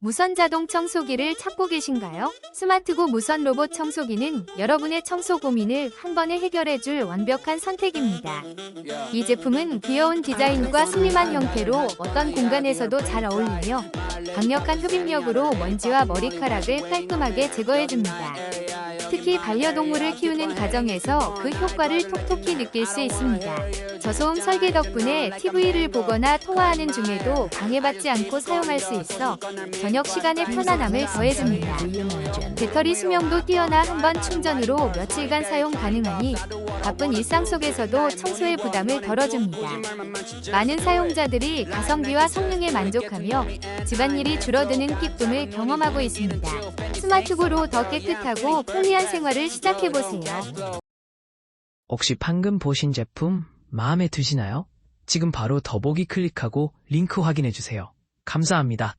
무선 자동 청소기를 찾고 계신가요? 스마트고 무선 로봇 청소기는 여러분의 청소 고민을 한 번에 해결해줄 완벽한 선택입니다. 이 제품은 귀여운 디자인과 슬림한 형태로 어떤 공간에서도 잘 어울리며 강력한 흡입력으로 먼지와 머리카락을 깔끔하게 제거해줍니다. 특히 반려동물을 키우는 가정에서 그 효과를 톡톡히 느낄 수 있습니다. 저소음 설계 덕분에 TV를 보거나 통화하는 중에도 방해받지 않고 사용할 수 있어 저녁 시간의 편안함을 더해줍니다. 배터리 수명도 뛰어나 한 번 충전으로 며칠간 사용 가능하니 바쁜 일상 속에서도 청소의 부담을 덜어줍니다. 많은 사용자들이 가성비와 성능에 만족하며 집안 일이 줄어드는 기쁨을 경험하고 있습니다. 스마트고로 더 깨끗하고 편리한 생활을 시작해보세요. 혹시 방금 보신 제품 마음에 드시나요? 지금 바로 더보기 클릭하고 링크 확인해주세요. 감사합니다.